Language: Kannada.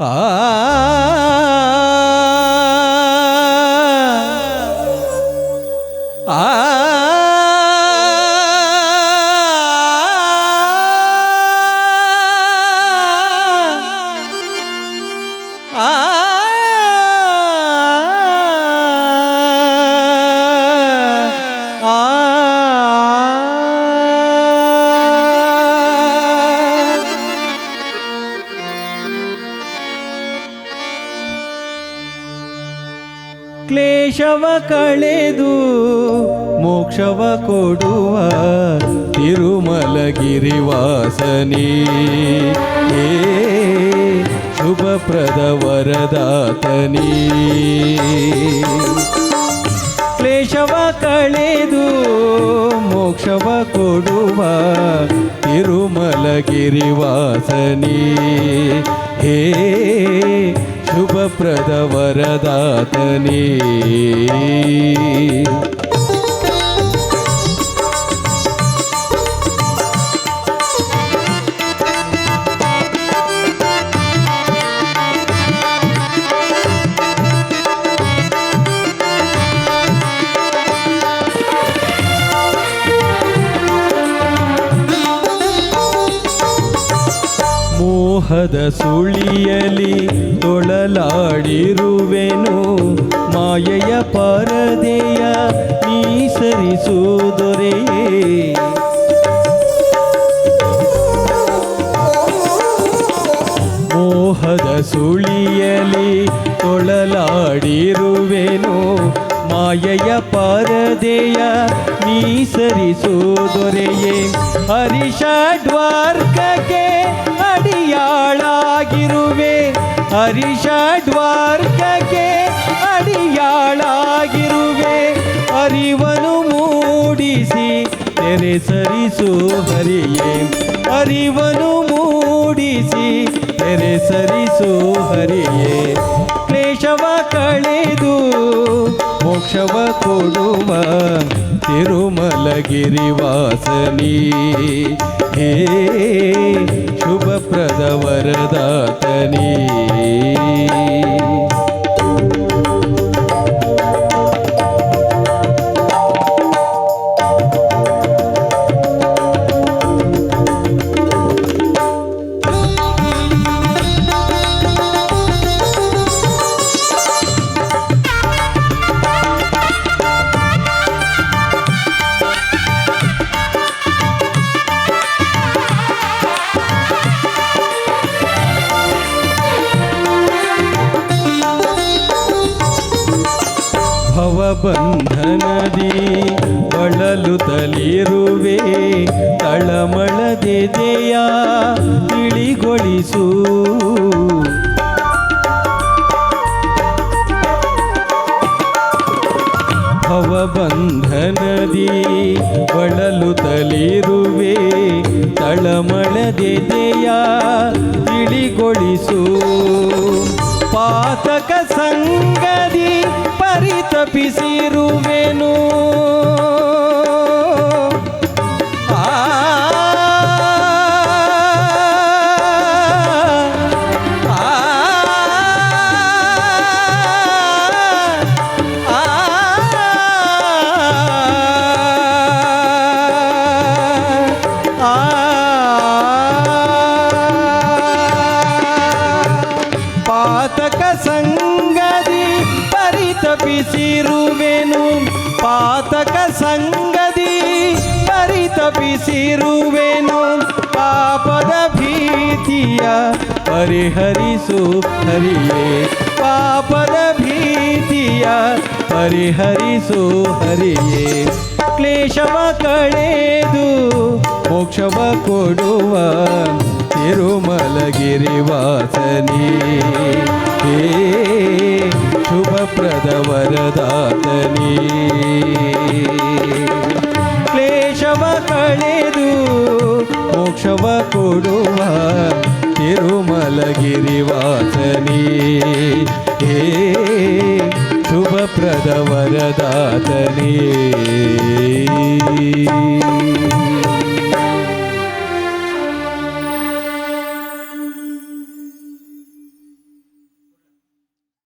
ಆ ಕ್ಲೇಶವ ಕಳೆದು ಮೋಕ್ಷವ ಕೊಡುವ ತಿರುಮಲಗಿರಿವಾಸನಿ ಏ ಶುಭಪ್ರದ ವರದಾತನಿ ಕ್ಲೇಶವ ಕಳೆದು ಮೋಕ್ಷವ ಕೊಡುವ ತಿರುಮಲಗಿರಿವಾಸನಿ ಹೇ ಶುಭಪ್ರದ ವರದಾತನಿ ಮೋಹದ ಸುಳಿಯಲಿ ತೊಳಲಾಡಿರುವೆನು. ಮಾಯೆಯ ಪರದೆಯ ನೀಸರಿಸು ದೊರೆಯೇ ಮೋಹದ ಸುಳಿಯಲಿ ತೊಳಲಾಡಿರುವೆನು. ಮಾಯೆಯ ಪರದೆಯ ನೀಸರಿಸು ದೊರೆಯೇ ಹರಿಷಡ್ವಾರ್ಕಕ್ಕೆ ಅಡಿಯಾಳಾಗಿರುವೆ. ಹರಿಷಡ್ವಾರ್ಕಕ್ಕೆ ಅಡಿಯಾಳಾಗಿರುವೆ. ಅರಿವನು ಮೂಡಿಸಿ ತೆರೆ ಸರಿಸು ಹರಿಯೇ. ಅರಿವನು ಮೂಡಿಸಿ ತೆರೆ ಸರಿಸು ಹರಿಯೇ. ಕ್ಲೇಶವ ಕಳೆದು ಮೋಕ್ಷವ ಕೊಡುವ ತಿರುಮಲಗಿರಿವಾಸನಿ ಹೇ ಶುಭಪ್ರದ ವರದಾತನಿ ಭವಬಂಧನದಿ ಬಳಲುತ್ತಲಿರುವೆ ತಳಮಳದೆದೆಯ ತಿಳಿಗೊಳಿಸು. ಭವಬಂಧನದಿ ಬಳಲುತ್ತಲಿರುವೆ ತಳಮಳದೆದೆಯ ತಿಳಿಗೊಳಿಸು. ಪಾತಕ ಸಂಗದಿ ಪರಿತಪಿಸಿರುವೆನು ಆ ಪರಿತಪಿಸಿರುವೆನು ಪಾತಕ ಸಂಗದಿ ಪರಿತಪಿಸಿರುವೆನು. ಪಾಪದ ಭೀತಿಯ ಪರಿಹರಿಸು, ಹರಿಯೇ. ಪಾಪದ ಭೀತಿಯ ಪರಿಹರಿಸು, ಹರಿಯೇ. ಕ್ಲೇಶವ ಕಳೆದು ಮೋಕ್ಷವ ಕೊಡುವ ತಿರುಮಲಗಿರಿವಾಸನಿ ಹೇ ಶುಭಪ್ರದ ವರದಾತನಿ ಕ್ಲೇಶವ ಕಳೆದು ಮೋಕ್ಷವ ಕೊಡುವ ತಿರುಮಲಗಿರಿವಾಸನಿ ಹೇ ಶುಭಪ್ರದ ವರದಾತನಿ